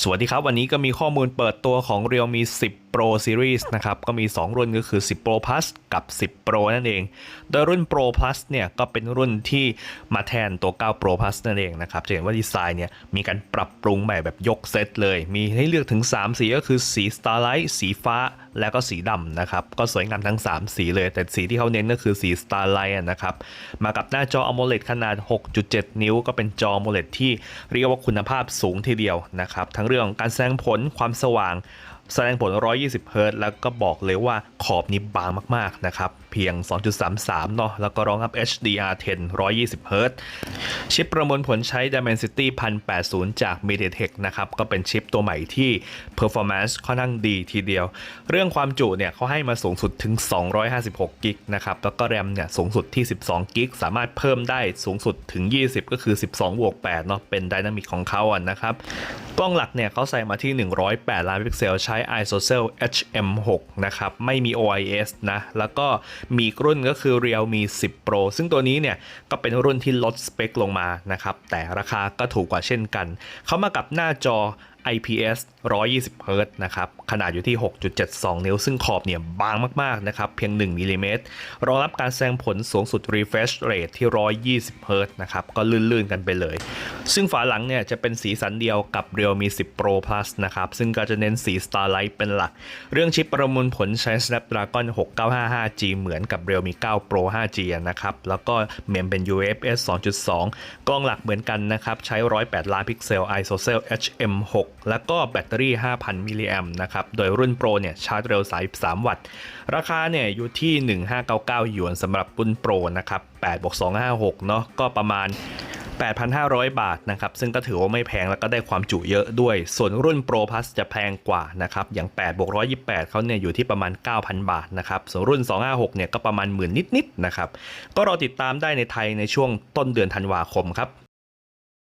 สวัสดีครับ วันนี้ก็มีข้อมูลเปิดตัวของ Realme 10 Pro Series นะครับ ก็มี 2 รุ่นก็คือ 10 Pro Plus กับ 10 Pro นั่นเอง โดยรุ่น Pro Plus เนี่ย ก็เป็นรุ่นที่มาแทนตัว 9 Pro Plus นั่นเองนะครับ จะเห็นว่าดีไซน์เนี่ย มีการปรับปรุงใหม่แบบยกเซตเลย มีให้เลือกถึง 3 สีก็คือสี Starlight สีฟ้า แล้วก็สีดำนะครับก็สวยงามทั้ง 3 สีเลย แต่สีที่เขาเน้นก็คือสี Starlight นะครับมากับหน้าจอ AMOLED ขนาด 6.7 นิ้ว ก็เป็นจอ AMOLED ที่เรียกว่าคุณภาพสูงทีเดียวนะครับทั้งเรื่องของการแสดงผลความสว่างแสดงผล 120เฮิรต์แล้วก็บอกเลยว่าขอบนี้บางมากๆนะครับ เพียง 2.33 เนาะแล้วก็รองรับ HDR10 120เฮิรต์ชิปประมวลผลใช้ Dimensity 1080 จาก MediaTek นะครับ ก็เป็นชิปตัวใหม่ที่ performance ค่อนข้างดีทีเดียว เรื่องความจุเนี่ยเขาให้มาสูงสุดถึง 256กิกนะครับ แล้วก็แรมเนี่ยสูงสุดที่ 12กิกสามารถเพิ่มได้สูงสุดถึง 20 ก็คือ 12บวก8เนาะเป็นไดนามิกของเขาอะนะครับกล้องหลักเนี่ยเขาใส่มาที่ 108 ล้านพิกเซลใช้ ISOCELL HM6 นะครับ ไม่มี OIS นะ แล้วก็มีรุ่นก็คือ Realme 10 Pro ซึ่งตัวนี้เนี่ย ก็เป็นรุ่นที่ลดสเปคลงมานะครับ แต่ราคาก็ถูกกว่าเช่นกัน เขามากับหน้าจอ IPS 120เฮิรต์นะครับ ขนาดอยู่ที่ 6.72 นิ้ว ซึ่งขอบเนี่ยบางมาก ๆ นะครับ เพียง 1มิลลิเมตรรองรับการแสดงผลสูงสุด refresh rate ที่ 120เฮิรต์นะครับ ก็ลื่น ๆ กันไปเลย ซึ่งฝาหลังเนี่ยจะเป็นสีสันเดียวกับ Realme 10 Pro Plus นะครับ ซึ่งก็จะเน้นสี Starlight เป็นหลัก เรื่องชิปประมวลผลใช้ Snapdragon 6955G เหมือนกับ Realme 9 Pro 5G นะครับ แล้วก็เมมเป็น UFS 2.2 กล้องหลักเหมือนกันนะครับ ใช้ 108 ล้านพิกเซล ISOCELL HM6 แล้วก็แบตเตอรี่ 5,000 มิลลิแอมป์นะครับ โดยรุ่น Pro เนี่ยชาร์จเร็ว33วัตต์ ราคาเนี่ยอยู่ที่ 1599 หยวนสำหรับรุ่น Pro นะครับ8บวก256 เนาะก็ประมาณ 8,500 บาทนะครับ ซึ่งก็ถือว่าไม่แพงแล้วก็ได้ความจุเยอะด้วย ส่วนรุ่น Pro Plus จะแพงกว่านะครับ อย่าง8บวก128เขาเนี่ยอยู่ที่ประมาณ 9,000 บาทนะครับ ส่วนรุ่น 256 เนี่ยก็ประมาณหมื่นนิดๆนะครับ ก็รอติดตามได้ในไทยในช่วงต้นเดือนธันวาคมครับ